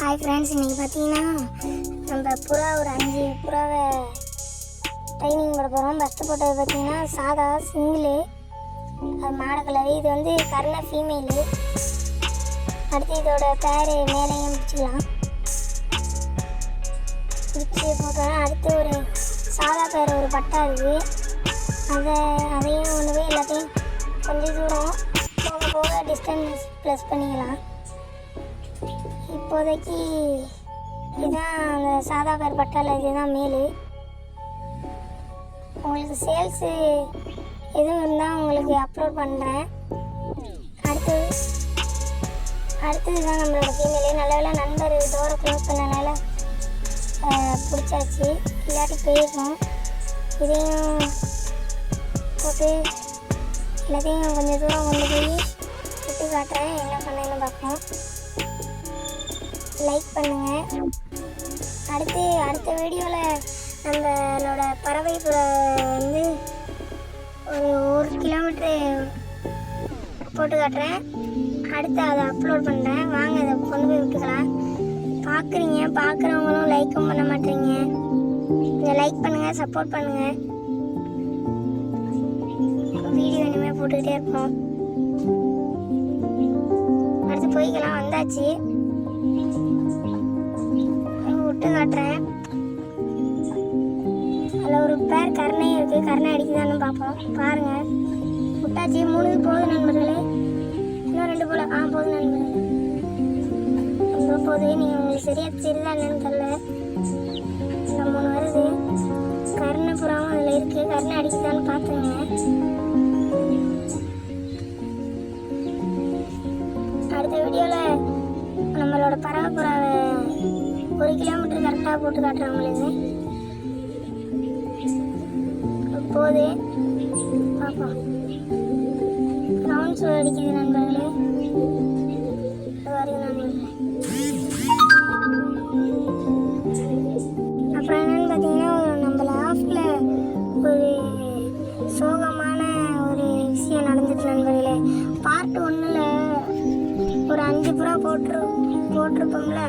Hi friends இன்றைக்கி பார்த்தீங்கன்னா நம்ம புறா ஒரு அஞ்சு புறாவை ட்ரைனிங் போட போகிறோம் ஃபஸ்ட்டு போட்டது பார்த்தீங்கன்னா சாதா சிங்கிளு அது மாட கலரு. இது வந்து கர்ண ஃபீமேலு அடுத்து இதோட பேர் மேலேயும் பிடிச்சிக்கலாம் பிடிச்சி போட்டோன்னா அடுத்து ஒரு சாதா பேர் ஒரு பட்டா இருக்குது அதை அதையும் கொண்டு போய் எல்லாத்தையும் கொஞ்சம் தூரம் போக போக டிஸ்டன்ஸ் ப்ளஸ் பண்ணிக்கலாம். இப்போதைக்கு இதுதான் அந்த சாதா பேர் பட்டால இதுதான் மேலு. உங்களுக்கு சேல்ஸு எதுவும் இருந்தால் உங்களுக்கு அப்லோட் பண்ணுறேன் அடுத்து அடுத்தது தான் நம்மளோட ஃபீமேலு நல்ல வேலை நண்பர் டோரை க்ளோஸ் பண்ணனால பிடிச்சாச்சு. இல்லாட்டி போயிருக்கோம். இதையும் போட்டு எல்லாத்தையும் கொஞ்சம் தூரம் கொண்டு போய் விட்டு காட்டுறேன். என்ன பண்ணேன்னு பார்ப்போம். லைக் பண்ணுங்க. அடுத்து அடுத்த வீடியோவில் நம்மளோட பறவை வந்து ஒரு ஒரு கிலோமீட்ரு போட்டு காட்டுறேன். அடுத்து அதை அப்லோட் பண்ணுறேன் வாங்க அதை கொண்டு போய் விட்டுக்கலாம். பார்க்குறீங்க பார்க்குறவங்களும் லைக்கும் பண்ண மாட்டீங்க. இதை லைக் பண்ணுங்கள் சப்போர்ட் பண்ணுங்கள் வீடியோ இனிமேல் போட்டுக்கிட்டே இருப்போம். அடுத்து போய்க்கலாம் வந்தாச்சு. விட்டு காட்டுறேன். அதில் ஒரு பேர் கருணை இருக்குது கருணை அடிக்குதான்னு பார்ப்போம். பாருங்க. விட்டாச்சு மூணு போகுது நண்பர்களே. இன்னும் ரெண்டு போல. ஆ போகுது நண்பர்களே. ரொம்ப போகுது நீங்கள் உங்களுக்கு சரியாக தெரியுதா என்னன்னு தெரில இந்த மூணு வருது. கருணை புறாவும் அதில் இருக்குது கருணை அடிக்குதான்னு பார்த்துங்க அடுத்த வீடியோவில் நம்மளோட பறவை புறாவை ஒரு கிலோமீட்டர் கரெக்டாக போட்டு காட்டுறேன் உங்களுக்கு போது பார்ப்போம். ரவுண்ட்ஸ் அடிக்குது நண்பர்களே. இது வருது நண்பர்களே அப்புறம் என்னென்னு பார்த்தீங்கன்னா நம்ம ஆஃபில் ஒரு சோகமான ஒரு விஷயம் நடந்துச்சு நண்பர்களே. பார்ட் ஒன்றில் ஒரு அஞ்சு புறா போட்டு போட்டிருப்போம்ல.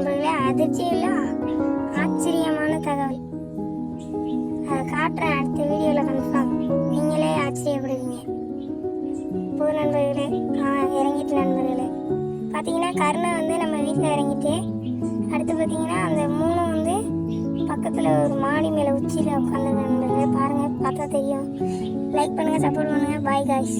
நண்பர்களே அதிர்ச்சி ஆச்சரியமான தகவல். அதை காட்டுறேன் அடுத்த வீடியோவில் கன்ஃபார்ம் நீங்களே ஆச்சரியப்படுவீங்க. புது நண்பர்களே ஆ இறங்கிட்டு நண்பர்களே. பார்த்தீங்கன்னா கருணை வந்து நம்ம வீட்டில் இறங்கிட்டு அடுத்து பார்த்தீங்கன்னா அந்த மூணு வந்து பக்கத்தில் ஒரு மாடி மேலே உச்சியில் உட்காந்து நண்பர்களே. பாருங்கள் பார்த்தா தெரியும். லைக் பண்ணுங்கள் சப்போர்ட் பண்ணுங்கள் பாய் காய்ஸ்